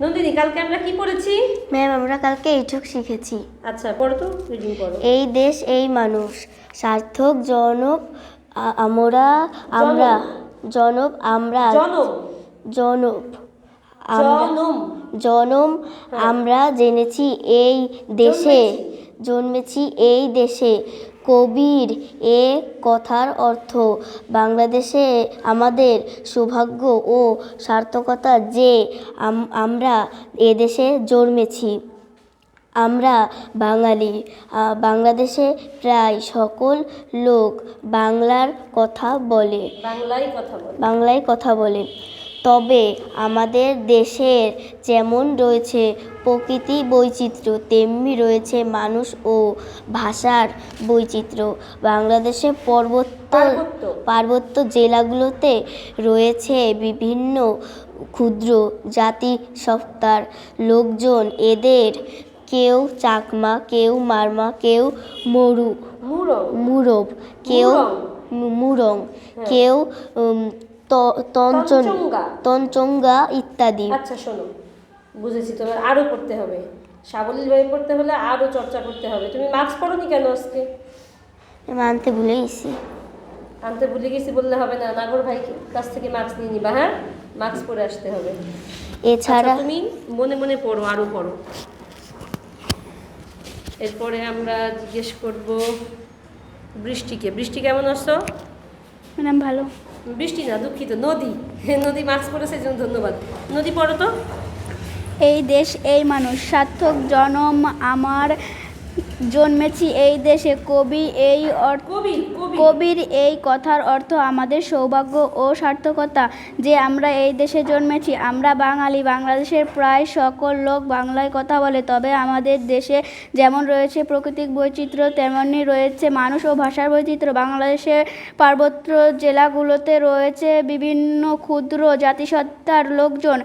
নন্দিনী কালকে আমরা কি পড়েছি? ম্যাম আমরা কালকে এইটুক শিখেছি। আচ্ছা পড়ো তো রিডিং করো এই দেশ এই মানুষ সার্থক জনক আমরা আমরা জনক। আমরা জনক জনম। জনম আমরা জেনেছি এই দেশে জন্মেছি এই দেশে কবির এ কথার অর্থ বাংলাদেশে আমাদের সৌভাগ্য ও সার্থকতা যে আম- আমরা এদেশে জন্মেছি। আমরা বাঙালি। বাংলাদেশে প্রায় সকল লোক বাংলার কথা বলে। বাংলায় কথা বলো। বাংলায় কথা বলে। তবে আমাদের দেশের যেমন রয়েছে প্রকৃতি বৈচিত্র্য তেমনি রয়েছে মানুষ ও ভাষার বৈচিত্র্য। বাংলাদেশের পর্বত পার্বত্য। পার্বত্য জেলাগুলোতে রয়েছে বিভিন্ন ক্ষুদ্র জাতি সত্তার লোকজন। এদের কেউ চাকমা কেউ মারমা কেউ মরু মুরব কেউ মুরং। মুরং। কেউ তঞ্চঙ্গা। তঞ্চঙ্গা ইত্যাদি। আচ্ছা শোনো। বুঝেছি তোমার আরও পড়তে হবে। সাবলীল সাবলীলভাবে পড়তে হলে আরও চর্চা করতে হবে। তুমি মার্কস পড়োনি কেন আজকে? আনতে ভুলে গেছি। আনতে ভুলে গেছি বললে হবে না। নাগর ভাই কাছ থেকে মার্কস নিয়ে নিবা হ্যাঁ? মার্কস পরে আসতে হবে। এছাড়া আচ্ছা, তুমি মনে মনে পড়ো আরও পড়ো। এরপরে আমরা জিজ্ঞেস করব বৃষ্টিকে। বৃষ্টি কেমন আছো? ম্যাডাম ভালো। বৃষ্টি না, দুঃখিত। নদী নদী মাস্ক এই জন্য ধন্যবাদ। নদী পড়ো তো? এই দেশ, এই মানুষ, সার্থক জনম আমার জন্মেছি এই দেশে। কবি এই কবির এই কথার অর্থ আমাদের সৌভাগ্য ও সার্থকতা। যে আমরা এই দেশে জন্মেছি আমরা বাঙালি। বাংলাদেশের প্রায় সকল লোক বাংলায় কথা বলে তবে আমাদের দেশে যেমন রয়েছে প্রাকৃতিক বৈচিত্র্য তেমনি রয়েছে মানুষ ও ভাষার বৈচিত্র্য। বাংলাদেশের পার্বত্য জেলাগুলোতে রয়েছে বিভিন্ন ক্ষুদ্র জাতিসত্তার লোকজন।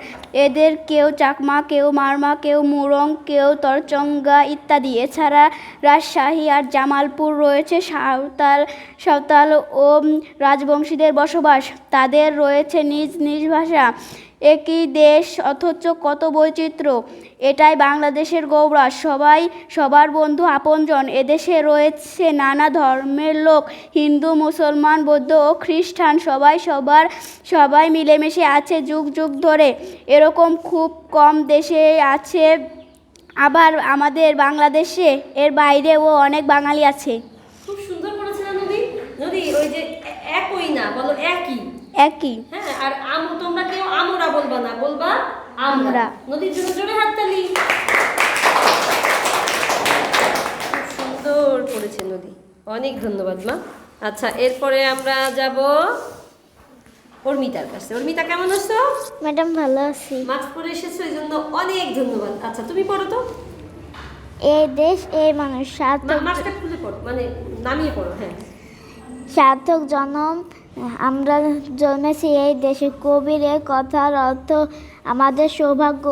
এদের কেউ চাকমা কেউ মারমা কেউ মুরং কেউ তরচঙ্গা ইত্যাদি। এছাড়া রাজশাহী আর জামালপুর রয়েছে সাঁওতাল সাঁওতাল ও রাজবংশীদের বসবাস। তাদের রয়েছে নিজ নিজ ভাষা। একই দেশ অথচ কত বৈচিত্র্য। এটাই বাংলাদেশের গৌরব। সবাই, সবার বন্ধু, আপনজন। এদেশে রয়েছে নানা ধর্মের লোক। হিন্দু, মুসলমান, বৌদ্ধ ও খ্রিস্টান। সবাই, সবার, সবাই মিলেমিশে আছে যুগ যুগ ধরে। এরকম খুব কম দেশে আছে আবার আমাদের বাংলাদেশে এর বাইরেও অনেক বাঙালি আছে। খুব সুন্দর পড়েছে না নদী? নদী ওই যে একই না বলো একই। একই। হ্যাঁ আর আম তোমরা কেউ আমরা বলবা না বলবা আমরা। নদীর জন্য জোরে হাততালি খুব সুন্দর পড়েছে নদী। অনেক ধন্যবাদ মা। আচ্ছা এরপরে আমরা যাব অর্মিতার কাছে। অর্মিতা কেমন আছো? ম্যাডাম ভালো আছি। মাস্ক পরে এসেছ এই জন্য অনেক ধন্যবাদ। আচ্ছা তুমি পড়ো তো। এই দেশ এই মানুষ সার্থক। মাস্কটা খুলে পড়ো মানে নামিয়ে পড়ো হ্যাঁ। সার্থক জনম আমরা জন্মেছি এই দেশে। কবির কথার অর্থ আমাদের সৌভাগ্য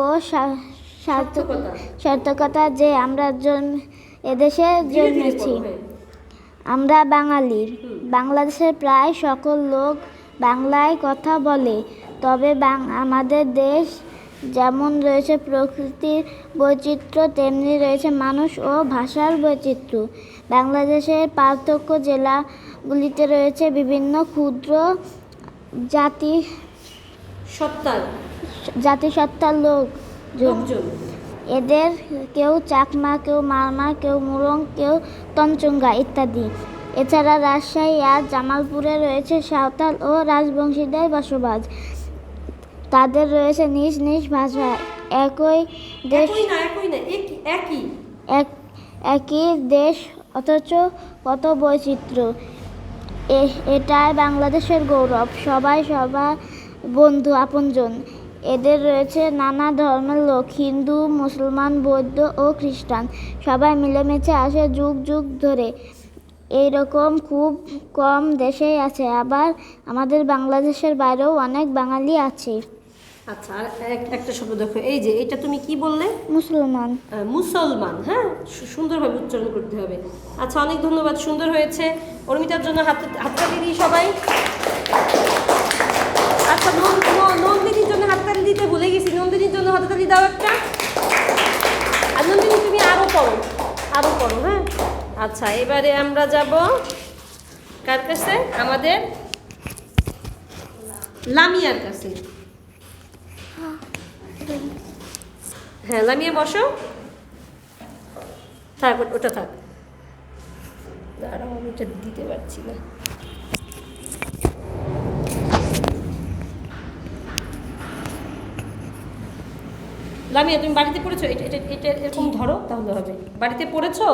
সার্থকতা। যে আমরা জন্ম এদেশে জন্মেছি। হ্যাঁ। আমরা বাঙালির। বাংলাদেশের প্রায় সকল লোক বাংলায় কথা বলে তবে আমাদের দেশ যেমন রয়েছে প্রকৃতির বৈচিত্র্য তেমনি রয়েছে মানুষ ও ভাষার বৈচিত্র্য। বাংলাদেশের পার্থক্য জেলাগুলিতে রয়েছে বিভিন্ন ক্ষুদ্র জাতি সত্তার। জাতিসত্তার লোক এদের কেউ চাকমা কেউ মারমা কেউ মুরং কেউ তঞ্চঙ্গা ইত্যাদি। এছাড়া রাজশাহী আর জামালপুরে রয়েছে সাঁওতাল ও রাজবংশীদের বসবাস। তাদের রয়েছে নিজ নিজ ভাষা। একই দেশ একই দেশ অথচ কত বৈচিত্র্য। এ- এটাই বাংলাদেশের গৌরব। সবাই সবার বন্ধু আপনজন। এদের রয়েছে নানা ধর্মের লোক হিন্দু মুসলমান বৌদ্ধ ও খ্রিস্টান। সবাই মিলেমিশে আসে যুগ যুগ ধরে। এইরকম খুব কম দেশেই আছে আবার আমাদের বাংলাদেশের বাইরেও অনেক বাঙালি আছে। আচ্ছা আর এক- একটা শব্দ দেখো এই যে এটা তুমি কি বললে? মুসলমান। মুসলমান হ্যাঁ? সুন্দরভাবে উচ্চারণ করতে হবে। আচ্ছা অনেক ধন্যবাদ সুন্দর হয়েছে। অর্মিতার জন্য হাত হাততালি দিই সবাই। আচ্ছা নন্দিনীর জন্য হাততালি দিতে ভুলে গেছি। নন্দিনীর জন্য হাতে তালি দাও একটা। আর নন্দিনী তুমি আরও পড়ো আরও পড়ো হ্যাঁ? আচ্ছা এবারে আমরা যাব কার কাছে? আমাদের লামিয়ার কাছে। হ্যাঁ লামিয়া, বসো। থাক, ওটা থাক। দাঁড়াও, আমি এটা দিতে পারছি না। লামিয়া, তুমি বাড়িতে পড়েছো? এটা এটা এটা এরকম ধরো, তাহলে হবে। বাড়িতে পড়েছো?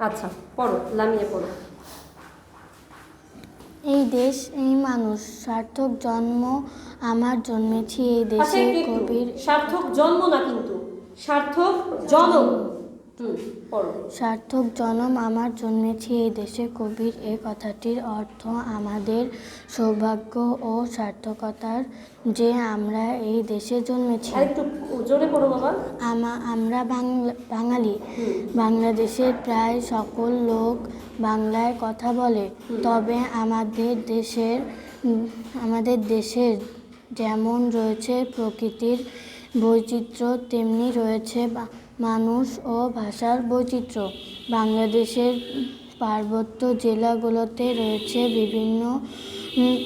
আচ্ছা পড়ো লামিয়ে পড়ো এই দেশ এই মানুষ সার্থক জন্ম আমার জন্মেছি এই আচ্ছা দেশে। কবির সার্থক জন্ম না কিন্তু সার্থক জনম সার্থক জনম আমার জন্মেছি এই দেশে। কবির এ কথাটির অর্থ আমাদের সৌভাগ্য ও সার্থকতার যে আমরা এই দেশে জন্মেছি। জোরে পড়ো বাবা। আমা আমরা বাংলা বাঙালি। বাংলাদেশের প্রায় সকল লোক বাংলায় কথা বলে। তবে আমাদের দেশের আমাদের দেশের যেমন রয়েছে প্রকৃতির বৈচিত্র্য তেমনি রয়েছে বা- মানুষ ও ভাষার বৈচিত্র্য বাংলাদেশের পার্বত্য জেলাগুলোতে রয়েছে বিভিন্ন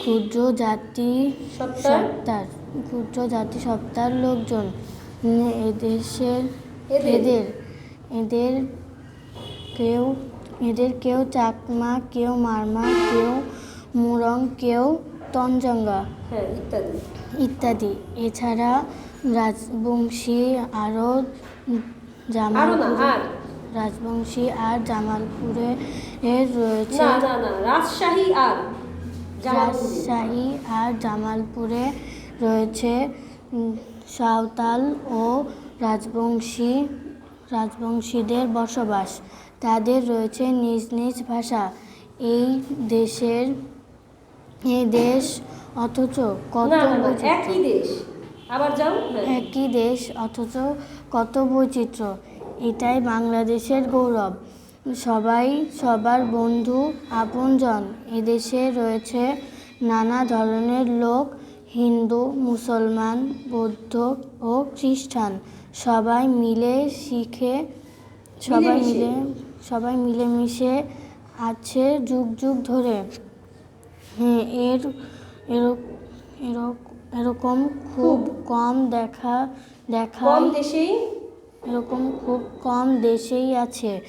ক্ষুদ্র জাতি সত্তার? ক্ষুদ্র জাতি সত্তার লোকজন এদেশের এদের? এদের কেউ এদের কেউ চাকমা কেউ মারমা কেউ মুরং কেউ তঞ্জঙ্গা হ্যাঁ ইত্যাদি ইত্যাদি এছাড়া রাজবংশী আরও জামালপুরে রাজবংশী আর জামালপুরে রয়েছে রাজশাহী আর জামালপুরে। রাজশাহী আর জামালপুরে রয়েছে সাঁওতাল ও রাজবংশী রাজবংশীদের বসবাস। তাদের রয়েছে নিজ নিজ ভাষা। এই দেশের এই দেশ অথচ কত একই দেশ। আবার যাও। একই দেশ অথচ কত বৈচিত্র্য। এটাই বাংলাদেশের গৌরব। সবাই সবার বন্ধু আপনজন। এদেশে রয়েছে নানা ধরনের লোক হিন্দু মুসলমান বৌদ্ধ ও খ্রিস্টান। সবাই মিলে শিখে সবাই মিলে সবাই মিলেমিশে আছে যুগ যুগ ধরে। হ্যাঁ এর এরক- এরক- এরকম খুব কম দেখা দেখা কম দেশেই? এরকম খুব কম দেশেই আছে।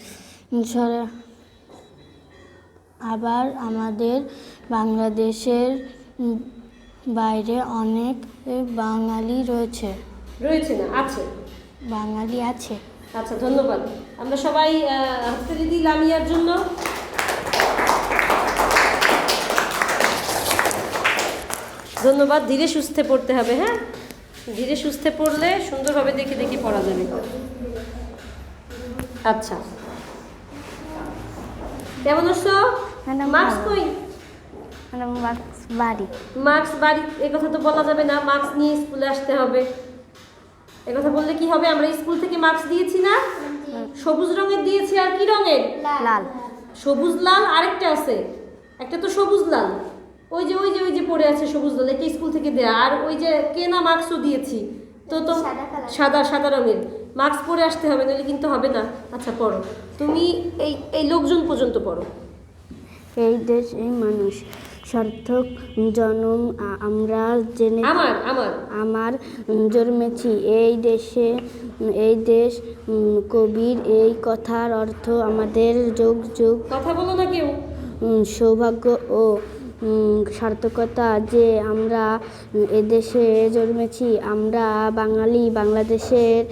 আবার আমাদের বাংলাদেশের বাইরে অনেক বাঙালি রয়েছে। রয়েছে না আছে। বাঙালি আছে। আচ্ছা ধন্যবাদ। আমরা সবাই হাততালি লামিয়ার জন্য। ধন্যবাদ ধীরে সুস্থে পড়তে হবে হ্যাঁ? ধীরে সুস্থে পড়লে সুন্দরভাবে দেখে দেখে পড়া যাবে। আচ্ছা। কেমন ম্যাডাম, মার্কস। কই? বাড়ি। মার্কস বাড়ি এ কথা তো বলা যাবে না মার্কস নিয়ে স্কুলে আসতে হবে। এ কথা বললে কি হবে? আমরা স্কুল থেকে মার্কস দিয়েছি না? সবুজ রঙের দিয়েছি আর কি রঙের? লাল। সবুজ লাল আরেকটা আছে। একটা তো সবুজ লাল। ওই যে ওই যে ওই যে পড়ে আছে সবুজ লাল এটা স্কুল থেকে দেয়া। আর ওই যে কেনা মার্কসও দিয়েছি। তো তো সাদা সাদা রঙের। মার্কস পরে আসতে হবে নাহলে কিন্তু হবে না। আচ্ছা পড়ো। তুমি এই এই লোকজন পর্যন্ত পড়ো। এই দেশ এই মানুষ। সার্থক জনম আমরা জেনে আমার আমার। আমার জন্মেছি। এই দেশে এই দেশ কবির এই কথার অর্থ আমাদের যোগ যোগ। কথা বলো না কেউ। সৌভাগ্য ও সার্থকতা যে আমরা এদেশে জন্মেছি আমরা বাঙালি বাংলাদেশের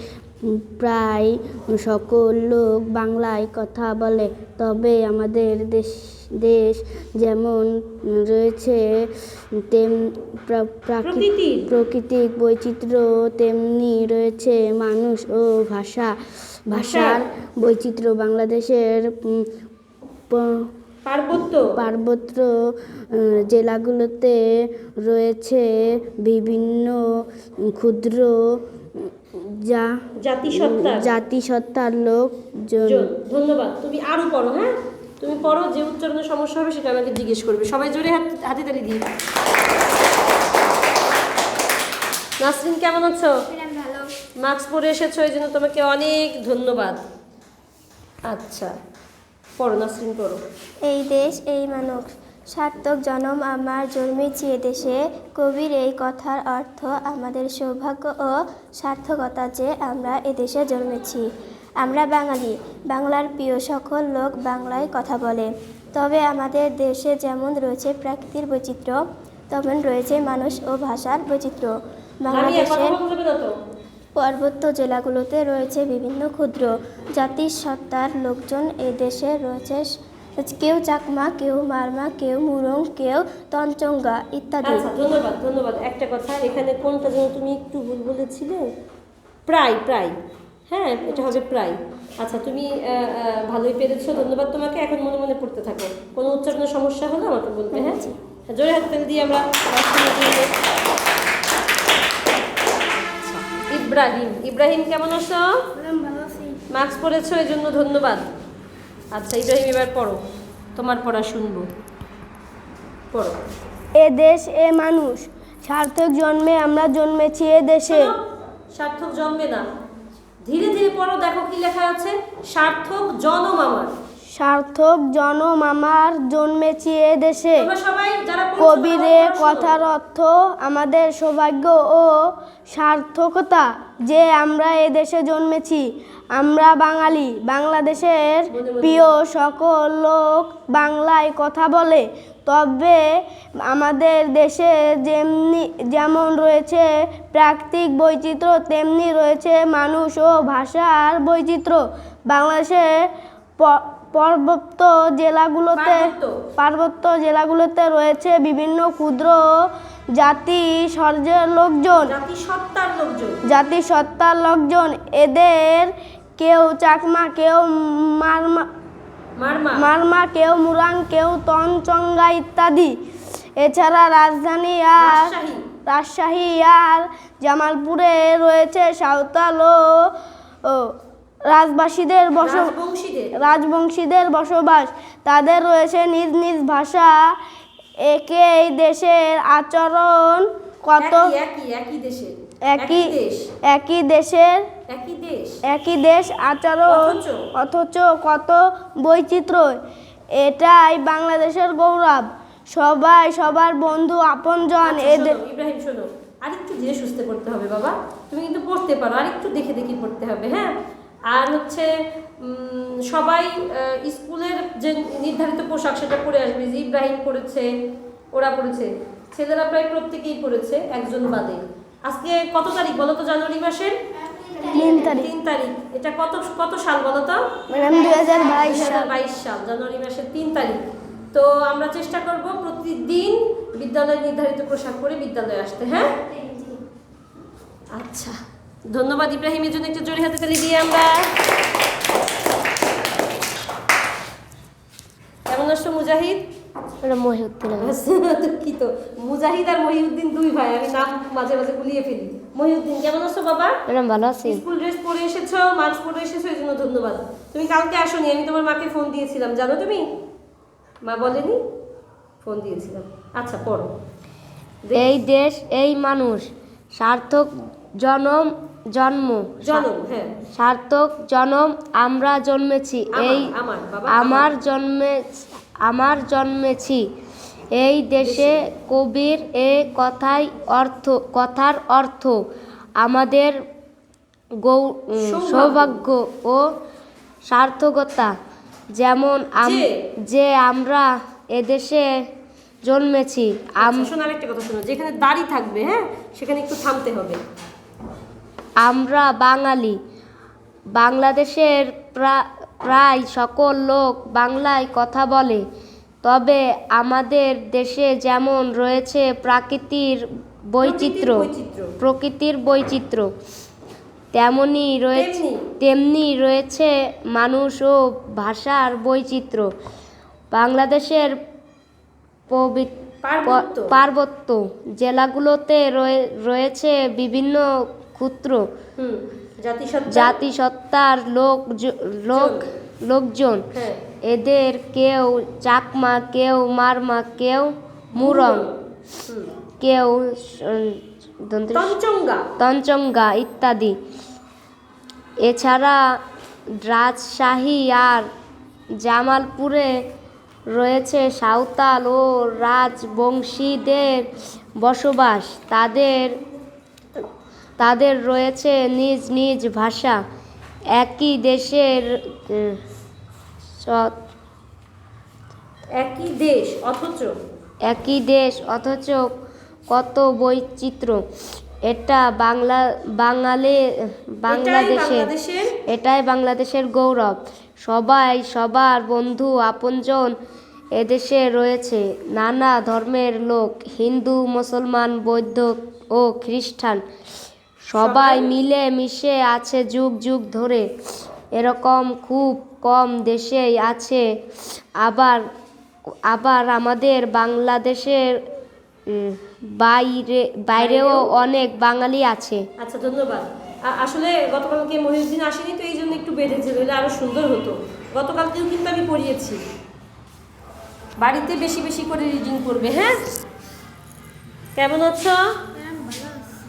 প্রায় সকল লোক বাংলায় কথা বলে। তবে আমাদের দেশ দেশ যেমন রয়েছে তেম প্রা- প্রাকৃতিক বৈচিত্র্য তেমনি রয়েছে মানুষ ও ভাষা। ভাষার বৈচিত্র্য বাংলাদেশের পার্বত্য? পার্বত্য জেলাগুলোতে রয়েছে বিভিন্ন ক্ষুদ্র যা জাতিসত্তার। জাতিসত্তার লোক ধন্যবাদ। তুমি আরও পড়ো হ্যাঁ? তুমি পড়ো যে উচ্চারণের সমস্যা হবে সেটা আমাকে জিজ্ঞেস করবে। সবাই জোরে হাতে তালি দিয়ে। নাসরিন কেমন আছো? ভালো। মাস্ক পরে এসেছ এই জন্য তোমাকে অনেক ধন্যবাদ। আচ্ছা। পড়ো নাসরিন পড়ো। এই দেশ এই মানুষ সার্থক জনম আমার জন্মেছি দেশে। কবির এই কথার অর্থ আমাদের সৌভাগ্য ও সার্থকতা যে আমরা এদেশে জন্মেছি। আমরা বাঙালি বাংলার প্রিয় সকল লোক বাংলায় কথা বলে। তবে আমাদের দেশে যেমন রয়েছে প্রাকৃতিক বৈচিত্র্য তেমন রয়েছে মানুষ ও ভাষার বৈচিত্র্য। বাংলাদেশের পার্বত্য জেলাগুলোতে রয়েছে বিভিন্ন ক্ষুদ্র জাতির সত্তার লোকজন। এ দেশে রয়েছে কেউ চাকমা কেউ মারমা কেউ মুরং কেউ তঞ্চঙ্গা ইত্যাদি। আচ্ছা ধন্যবাদ ধন্যবাদ। একটা কথা এখানে কোনটা যেন তুমি একটু ভুল বলেছিলে? প্রায় প্রায়। হ্যাঁ এটা হবে প্রায়। আচ্ছা তুমি ভালোই পেরেছ। ধন্যবাদ তোমাকে। এখন মনে মনে পড়তে থাকো। কোনো উচ্চারণের সমস্যা হলে আমাকে বলবে হ্যাঁ? জোরে হাত দিয়ে আমরা ইব্রাহিম। ইব্রাহিম কেমন আছো? মাস্ক পরেছো এই জন্য ধন্যবাদ। আচ্ছা ইব্রাহিম এবার পড়ো। তোমার পড়া শুনব। পড়ো। এ দেশ এ মানুষ সার্থক জন্মে আমরা জন্মেছি এ দেশে। সার্থক জন্মে না। ধীরে ধীরে পড়ো দেখো কি লেখা আছে। সার্থক জনম আমার। সার্থক জনম আমার জন্মেছি এ দেশে। কবিরে কথার অর্থ আমাদের সৌভাগ্য ও সার্থকতা যে আমরা এ দেশে জন্মেছি। আমরা বাঙালি বাংলাদেশের প্রিয় সকল লোক বাংলায় কথা বলে। তবে আমাদের দেশে যেমনি যেমন রয়েছে প্রাকৃতিক বৈচিত্র্য তেমনি রয়েছে মানুষ ও ভাষার বৈচিত্র্য। বাংলাদেশের পর্বত্য জেলাগুলোতে পার্বত্য। জেলাগুলোতে রয়েছে বিভিন্ন ক্ষুদ্র জাতি সর্জের লোকজন। জাতি সত্তার লোকজন। এদের কেউ চাকমা কেউ মারমা মারমা। কেউ মুরাং কেউ তনচঙ্গা ইত্যাদি। এছাড়া রাজধানী আর রাজশাহী। আর জামালপুরে রয়েছে সাঁওতাল ও রাজবাসীদের বস রাজবংশীদের। বসবাস। তাদের রয়েছে নিজ নিজ ভাষা। একই দেশের আচরণ কত? একই একই দেশের। একই দেশ। একই দেশের একই দেশ। একই দেশ আচরণ অথচ? অথচ কত বৈচিত্র্য এটাই বাংলাদেশের গৌরব। সবাই সবার বন্ধু আপনজন। আচ্ছা, এদের ইব্রাহিম শোনো। আরেকটু ধীরে সুস্থে পড়তে হবে বাবা। তুমি কিন্তু পড়তে পারো। আরেকটু দেখে দেখে পড়তে হবে হ্যাঁ? আর হচ্ছে সবাই স্কুলের যে নির্ধারিত পোশাক সেটা পরে আসবে যে ইব্রাহিম পড়েছে ওরা পড়েছে ছেলেরা প্রায় প্রত্যেকেই পড়েছে একজন বাদে। আজকে কত তারিখ বলো তো জানুয়ারি মাসের? তিন তারিখ। তিন তারিখ। এটা কত কত সাল বলো তো? ম্যাডাম দুই হাজার বাইশ সাল। জানুয়ারি মাসের তিন তারিখ। তো আমরা চেষ্টা করব প্রতিদিন বিদ্যালয় নির্ধারিত পোশাক পরে বিদ্যালয়ে আসতে হ্যাঁ? আচ্ছা। ধন্যবাদ ইব্রাহিমের জন্য একটু জোরে হাতে তালি দিয়ে আমরা। কেমন আসছো মুজাহিদ? দুঃখিত। মুজাহিদ আর মহিউদ্দিন দুই ভাই আমি নাম মাঝে মাঝে গুলিয়ে ফেলি। মহিউদ্দিন কেমন আছো বাবা? ম্যাডাম ভালো আছি। স্কুল ড্রেস পরে এসেছ মাস্ক পরে এসেছ এই জন্য ধন্যবাদ। তুমি কালকে আসোনি আমি তোমার মাকে ফোন দিয়েছিলাম জানো তুমি? মা বলেনি? ফোন দিয়েছিলাম। আচ্ছা পড়ো। এই দেশ এই মানুষ সার্থক জনম জন্ম। জনম হ্যাঁ। সার্থক জনম আমরা জন্মেছি। এই আমার, জন্মে আমার জন্মেছি। এই দেশে কবির এ কথাই অর্থ কথার অর্থ। আমাদের গৌ সৌভাগ্য। ও সার্থকতা। যেমন যে। আমরা এদেশে জন্মেছি আম আচ্ছা শোনো আরেকটা কথা শোনো। যেখানে দাড়ি থাকবে হ্যাঁ সেখানে একটু থামতে হবে। আমরা বাঙালি বাংলাদেশের প্রা- প্রায় সকল লোক বাংলায় কথা বলে তবে আমাদের দেশে যেমন রয়েছে প্রাকৃতির বৈচিত্র্য। প্রকৃতির বৈচিত্র্য তেমনি রয়েছে তেমনি। রয়েছে মানুষ ও ভাষার বৈচিত্র্য বাংলাদেশের পার্বত্য। পার্বত্য জেলাগুলোতে রয়ে- রয়েছে বিভিন্ন ক্ষুদ্র জাতিসত্তার লোক লোক লোকজন। হ্যাঁ। এদের কেউ চাকমা কেউ মারমা কেউ মুরং কেউ তঞ্চঙ্গা ইত্যাদি। এছাড়া রাজশাহী আর জামালপুরে রয়েছে সাঁওতাল ও রাজবংশীদের বসবাস। তাদের তাদের রয়েছে নিজ নিজ ভাষা। একই দেশের একই দেশ অথচ? একই দেশ অথচ কত বৈচিত্র্য। এটা বাংলা বাঙালি বাংলাদেশের? এটাই বাংলাদেশের গৌরব। সবাই সবার বন্ধু আপনজন এদেশে রয়েছে। নানা ধর্মের লোক হিন্দু মুসলমান বৌদ্ধ ও খ্রিস্টান। সবাই মিলে মিশে আছে যুগ যুগ ধরে। এরকম খুব কম দেশেই আছে। আবার আবার আমাদের বাংলাদেশের বাইরে বাইরেও অনেক বাঙালি আছে। আচ্ছা ধন্যবাদ। আসলে গতকালকে মহিউদ্দিন আসেনি তো এই জন্য একটু বেঁধেছিল এটা আরও সুন্দর হতো। গতকালকেও কিন্তু আমি পড়িয়েছি। বাড়িতে বেশি বেশি করে রিডিং করবে হ্যাঁ? কেমন আছো?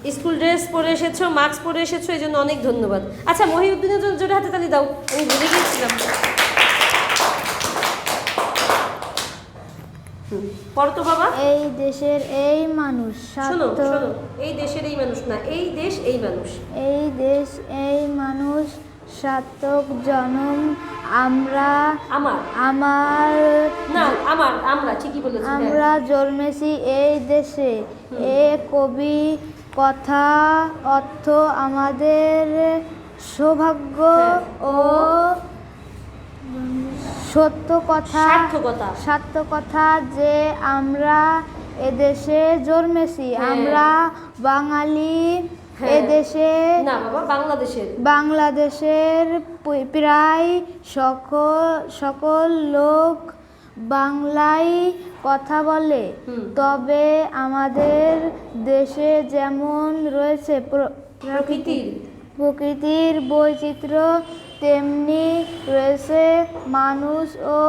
স্কুল ড্রেস পরে এসেছ মাস্ক পরে এসেছ এই জন্য অনেক ধন্যবাদ। আচ্ছা মহিউদ্দিনের জন্য জোরে হাতে তালি দাও। আমি ভুলে গিয়েছিলাম হুম, পড়ো তো বাবা। এই দেশের এই মানুষ শোনো শোনো এই দেশের এই মানুষ না এই দেশ এই মানুষ। এই দেশ এই মানুষ সার্থক জনম আমরা আমার। আমার না আমার আমরা ঠিকই বলেছি হ্যাঁ। আমরা জন্মেছি এই দেশে। এ কবি কথা অর্থ আমাদের সৌভাগ্য ও সত্য কথা সত্য কথা যে আমরা এদেশে জন্মেছি হ্যাঁ। আমরা বাঙালি হ্যাঁ। এদেশে বাংলাদেশের বাংলাদেশের প্রায় সকল সকল লোক বাংলায় কথা বলে তবে আমাদের দেশে যেমন রয়েছে প্রকৃতির। প্রকৃতির বৈচিত্র্য তেমনি রয়েছে মানুষ ও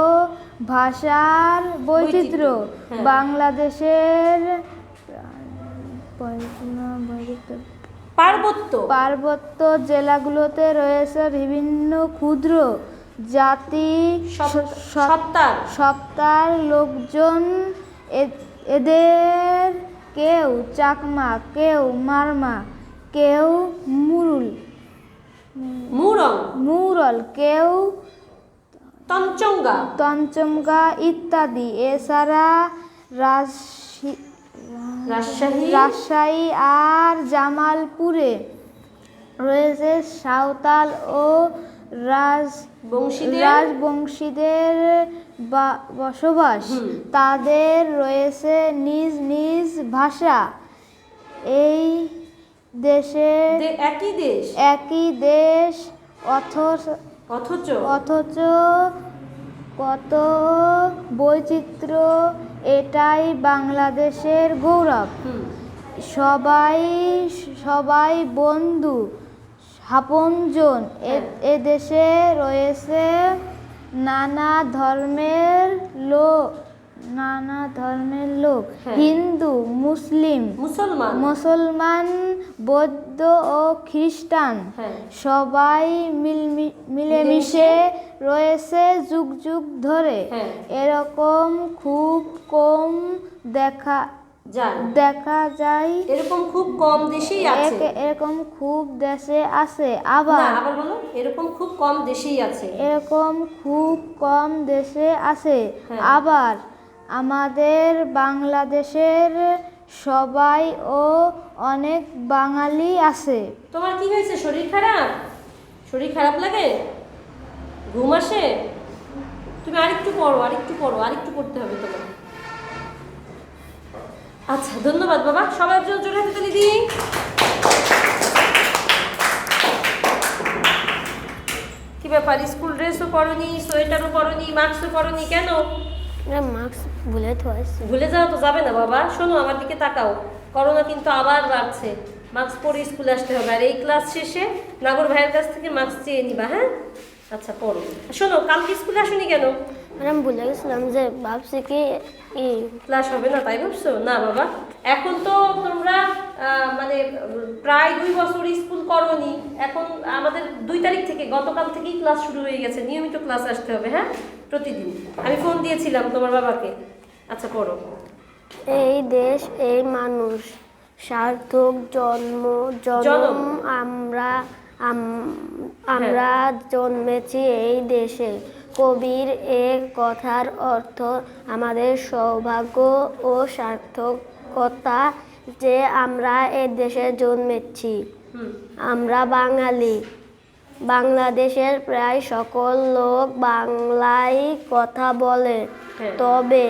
ভাষার বৈচিত্র্য। হ্যাঁ। বাংলাদেশের পার্বত্য। পার্বত্য জেলাগুলোতে রয়েছে বিভিন্ন ক্ষুদ্র জাতি সপ- স- স- সত্তার লোকজন এদের কেউ চাকমা কেউ মারমা কেউ মুরুল। মুরং মুরল কেউ তঞ্চঙ্গা তঞ্চমগা ইত্যাদি। এছাড়া রাজশাহী। রাজশাহী আর জামালপুরে রয়েছে সাঁওতাল ও রাজ রাজবংশীদের বা- বসবাস তাদের রয়েছে নিজ নিজ ভাষা। এই দেশে একই দেশ? একই দেশ অথচ অথচ? অথচ কত বৈচিত্র্য এটাই বাংলাদেশের গৌরব। সবাই সবাই বন্ধু। আপনজন এ- এদেশে রয়েছে নানা ধর্মের লোক নানা ধর্মের লোক। হ্যাঁ। হিন্দু মুসলিম মুসলমান। মুসলমান বৌদ্ধ ও খ্রিস্টান। হ্যাঁ। সবাই মিলমি- মিলেমিশে। রয়েছে যুগ যুগ ধরে। হ্যাঁ। এরকম খুব কম দেখা যান। দেখা যায় এরকম খুব কম দেশেই আছে। এরকম খুব দেশে আছে। আবার আবার বলো এরকম খুব কম দেশেই আছে। এরকম খুব কম দেশে আছে। হ্যাঁ। আবার আমাদের বাংলাদেশের সবাই ও অনেক বাঙালি আছে। তোমার কি হয়েছে? শরীর খারাপ? শরীর খারাপ লাগে? ঘুম আসে? তুমি আরেকটু পড়ো আরেকটু পড়ো আরেকটু পড়তে হবে তোমার আচ্ছা ধন্যবাদ বাবা। সবার জন্য জোরে হাতে তালি দিই। কি ব্যাপার স্কুল ড্রেসও পরনি সোয়েটারও পরনি মাস্কও পরনি কেন? মাস্ক ভুলে থোয়াছি ভুলে যাওয়া তো যাবে না বাবা। শোনো আমার দিকে তাকাও। করোনা কিন্তু আবার বাড়ছে। মাস্ক পরে স্কুলে আসতে হবে। আর এই ক্লাস শেষে নাগর ভাইয়ের কাছ থেকে মাস্ক চেয়ে নিবা হ্যাঁ? আচ্ছা পড়ো শোনো কালকে স্কুলে আসুনি কেন? ম্যাডাম ভুলে গেছিলাম যে ভাবছি কি এই ক্লাস হবে না তাই ভাবছ? না বাবা। এখন তো তোমরা মানে প্রায় দুই বছর স্কুল করনি। এখন আমাদের দুই তারিখ থেকে গতকাল থেকেই ক্লাস শুরু হয়ে গেছে। নিয়মিত ক্লাস আসতে হবে হ্যাঁ? প্রতিদিন। আমি ফোন দিয়েছিলাম তোমার বাবাকে। আচ্ছা পড়ো। এই দেশ এই মানুষ সার্থক জন্ম জন্ম আমরা আমরা জন্মেছি এই দেশে। কবির এ কথার অর্থ আমাদের সৌভাগ্য ও সার্থকতা যে আমরা এ দেশে জন্মেছি। আমরা বাঙালি। বাংলাদেশের প্রায় সকল লোক বাংলায় কথা বলে। হ্যাঁ। তবে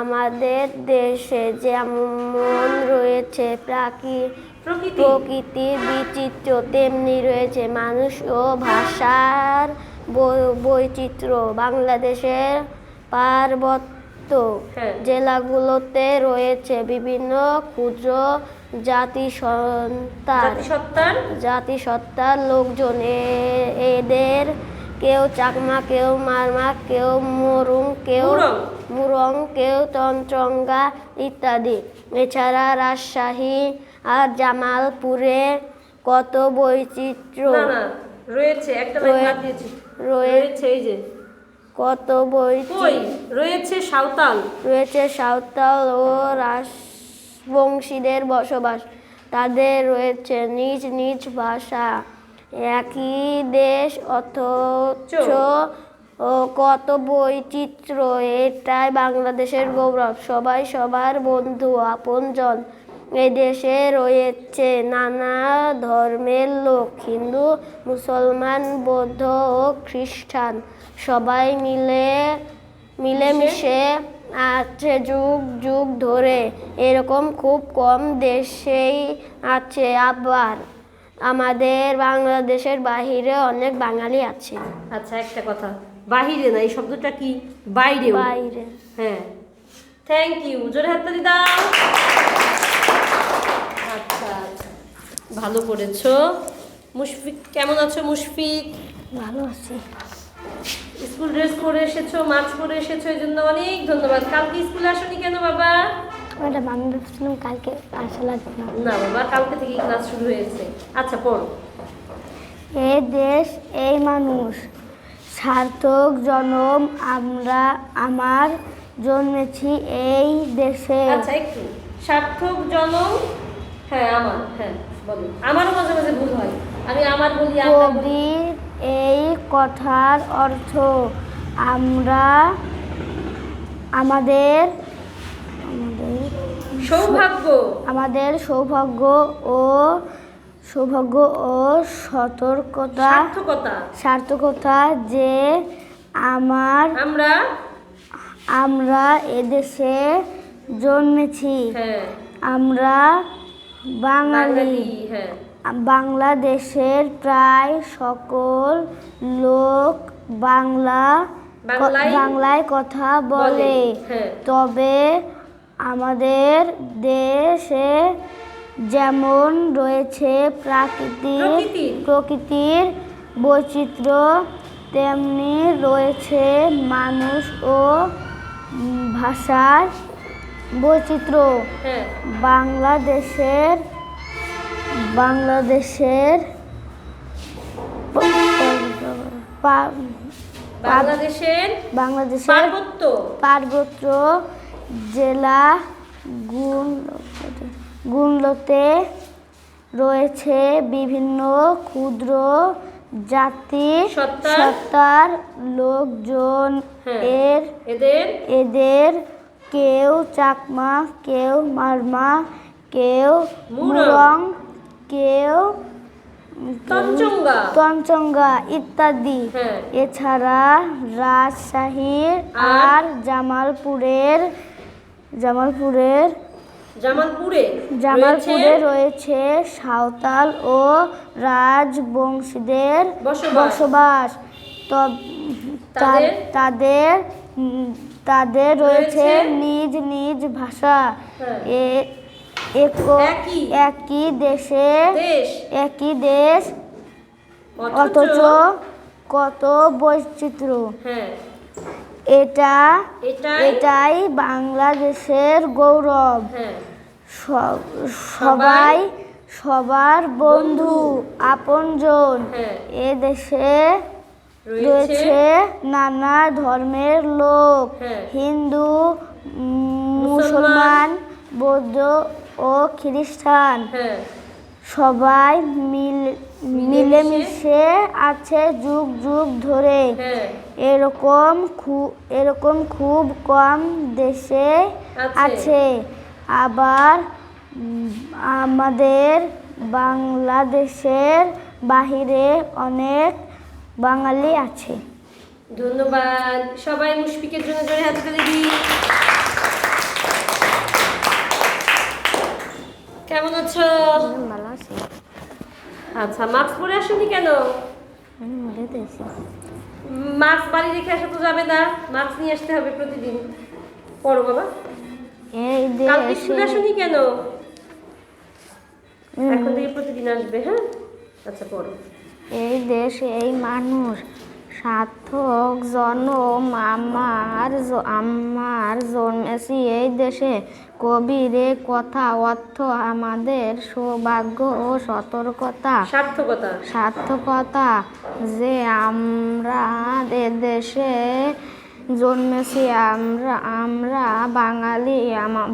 আমাদের দেশে যেমন রয়েছে প্রাকৃ প্রকৃতি। প্রকৃতির বিচিত্র তেমনি রয়েছে মানুষ ও ভাষার বৈচিত্র্য। বাংলাদেশের পার্বত্য হ্যাঁ। জেলাগুলোতে রয়েছে বিভিন্ন ক্ষুদ্র জাতিসত্তার জাতিসত্তার? লোকজন। এদের কেউ চাকমা কেউ মারমা কেউ মরুং কেউ মুরং। কেউ তন্ত্রঙ্গা ইত্যাদি। এছাড়া রাজশাহী আর জামালপুরে কত বৈচিত্র্য? রয়েছে। একটা রয়েছে এই যে কত কই? রয়েছে সাঁওতাল। রয়েছে সাঁওতাল ও রাজবংশীদের বসবাস। তাদের রয়েছে নিজ নিজ ভাষা। একই দেশ অথচ ও কত বৈচিত্র্য এটাই বাংলাদেশের গৌরব। সবাই সবার বন্ধু আপনজন। এই দেশে রয়েছে নানা ধর্মের লোক হিন্দু মুসলমান বৌদ্ধ ও খ্রিস্টান। সবাই মিলে মিলেমিশে আছে যুগ যুগ ধরে। এরকম খুব কম দেশেই আছে। আবার আমাদের বাংলাদেশের বাহিরে অনেক বাঙালি আছে। আচ্ছা একটা কথা। বাহিরে না এই শব্দটা কি? বাইরে বাইরে। হ্যাঁ। থ্যাংক ইউ জোরে হাততালি দাও। ভালো করেছ। মুশফিক কেমন আছো মুশফিক? ভালো আছি। স্কুল ড্রেস পরে এসেছ মাস্ক পরে এসেছ এই জন্য অনেক ধন্যবাদ। কালকে স্কুলে আসোনি কেন বাবা? ম্যাডাম আমি ভাবছিলাম কালকে আসা লাগবে না। না বাবা কালকে থেকে ক্লাস শুরু হয়েছে। আচ্ছা পড়ো। এ দেশ এই মানুষ সার্থক জনম আমরা আমার জন্মেছি এই দেশে। আচ্ছা একটু। সার্থক জনম হ্যাঁ আমার হ্যাঁ। আমারও মাঝে মাঝে ভুল হয়। আমি আমার বলি কবির এই কথার অর্থ আমরা আমাদের আমাদের সৌভাগ্য। আমাদের সৌভাগ্য ও সৌভাগ্য ও সতর্কতা সার্থকতা। সার্থকতা যে আমার আমরা আমরা এদেশে জন্মেছি। হ্যাঁ। আমরা বাঙালি। হ্যাঁ। বাংলাদেশের প্রায় সকল লোক বাংলা বাংলায় কথা বলে। হ্যাঁ। তবে আমাদের দেশে যেমন রয়েছে প্রাকৃতিক। প্রকৃতির বৈচিত্র্য তেমনি রয়েছে মানুষ ও ভাষার বৈচিত্র্য। হ্যাঁ। বাংলাদেশের বাংলাদেশের বাংলাদেশের বাংলাদেশের পার্বত্য। পার্বত্য জেলা গুণ গুণলতে রয়েছে বিভিন্ন ক্ষুদ্র জাতি সত্তার- সত্তার লোকজন হ্যাঁ। এর এদের এদের কেউ চাকমা কেউ মারমা কেউ মুরং। কেউ তঞ্চঙ্গা ইত্যাদি হ্যাঁ এছাড়া রাজশাহীর আর? জামালপুরের জামালপুরের জামালপুরে জামালপুরে রয়েছে সাঁওতাল ও রাজবংশীদের বসবাস। বসবাস তাদের? তাদের রয়েছে? নিজ নিজ ভাষা হ্যাঁ। একই। দেশে একই দেশ অথচ কত বৈচিত্র্য হ্যাঁ এটা এটাই বাংলাদেশের গৌরব হ্যাঁ সবাই সবার বন্ধু আপনজন। এ দেশে রয়েছে নানা ধর্মের লোক হ্যাঁ। হিন্দু মুসলমান বৌদ্ধ ও খ্রিস্টান। হ্যাঁ। সবাই মিল মিলেমিশে আছে যুগ যুগ ধরে। হ্যাঁ। এরকম এরকম খুব কম দেশে। আছে। আবার আমাদের বাংলাদেশের বাহিরে অনেক বাঙালি আছে। ধন্যবাদ। সবাই মুশফিকের জন্য জোরে হাত তালি দিই কেমন আছো? ভালো আছে। আচ্ছা মাস্ক পরে আসেনি কেন? মাস্ক বাড়ি রেখে আসা তো যাবে না। মাস্ক নিয়ে আসতে হবে প্রতিদিন। পড়ো বাবা। কালকে স্কুলে আসেনি কেন? এখন থেকে প্রতিদিন আসবে হ্যাঁ? আচ্ছা পড়ো এই দেশ এই মানুষ সার্থক জনম আমার আমার জন্মেছি এই দেশে কবির কথা অর্থ আমাদের সৌভাগ্য ও সতর্কতা। সার্থকতা। সার্থকতা যে আমরা এ দেশে জন্মেছি আমরা আমরা বাঙালি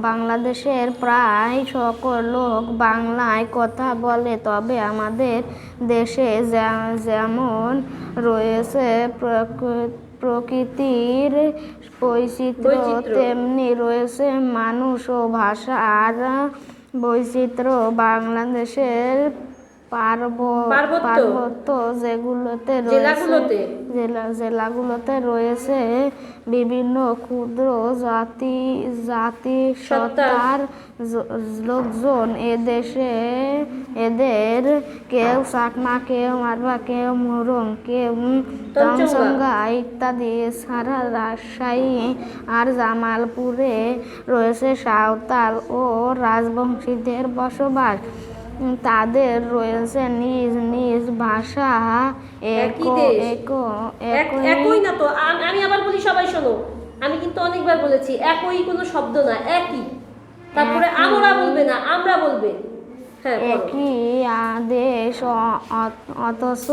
বাংলাদেশের প্রায় সকল লোক বাংলায় কথা বলে তবে আমাদের দেশে যে- যেমন রয়েছে প্রকৃতির বৈচিত্র্য। তেমনি রয়েছে মানুষ ও ভাষার বৈচিত্র্য বাংলাদেশের পার্বত্য। যেগুলোতে রয়েছে। জেলা জেলাগুলোতে রয়েছে বিভিন্ন ক্ষুদ্র জাতি জাতি সত্তার লোকজন এদেশে এদের কেউ চাকমা কেউ মারবা কেউ মুরং কেউ তমসঙ্গা ইত্যাদি এছাড়া রাজশাহী আর জামালপুরে রয়েছে সাঁওতাল ও রাজবংশীদের বসবাস তাদের রয়েছে নিজ নিজ ভাষা। একই না তো। আমি আবার বলি সবাই শোনো। আমি কিন্তু অনেকবার বলেছি একই কোনো শব্দ না একই। তারপরে আমরা বলবে না আমরা বলবে। হ্যাঁ। একই আদেশ অথচ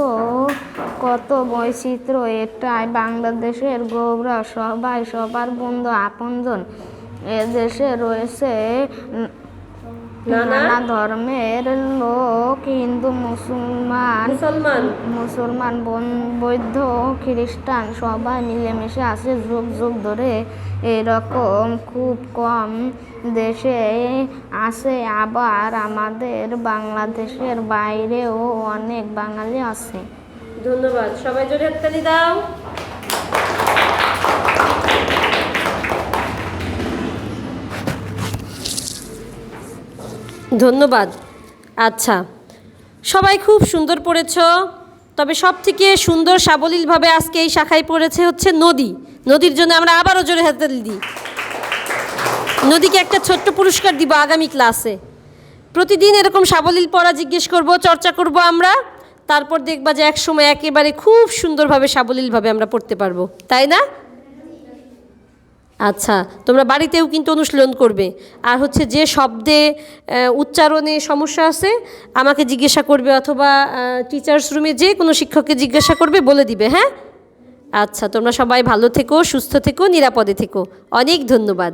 কত বৈচিত্র্য এটাই বাংলাদেশের গৌরব। সবাই সবার বন্ধু আপনজন। এদেশে রয়েছে নানা ধর্মের লোক হিন্দু মুসলমান মুসলমান। মুসলমান বৌদ্ধ খ্রিস্টান সবাই মিলেমিশে আছে যুগ যুগ ধরে। এরকম খুব কম দেশে আছে। আবার আমাদের বাংলাদেশের বাইরেও অনেক বাঙালি আছে। ধন্যবাদ। সবাই জোরে হাততালি দাও। ধন্যবাদ। আচ্ছা সবাই খুব সুন্দর পড়েছ, তবে সব থেকে সুন্দর সাবলীলভাবে আজকে এই শাখায় পড়েছে হচ্ছে নদী। নদীর জন্য আমরা আবারও জোরে হাততালি দিই। নদীকে একটা ছোট্ট পুরস্কার দিব আগামী ক্লাসে। প্রতিদিন এরকম সাবলীল পড়া জিজ্ঞেস করব, চর্চা করব আমরা, তারপর দেখবা যে এক সময় একেবারে খুব সুন্দরভাবে সাবলীলভাবে আমরা পড়তে পারব। তাই না? আচ্ছা তোমরা বাড়িতেও কিন্তু অনুশীলন করবে। আর হচ্ছে যে শব্দে উচ্চারণে সমস্যা আছে, আমাকে জিজ্ঞাসা করবে অথবা টিচার্স রুমে যে কোনো শিক্ষককে জিজ্ঞাসা করবে, বলে দিবে হ্যাঁ? আচ্ছা তোমরা সবাই ভালো থেকো, সুস্থ থেকো, নিরাপদে থেকো। অনেক ধন্যবাদ।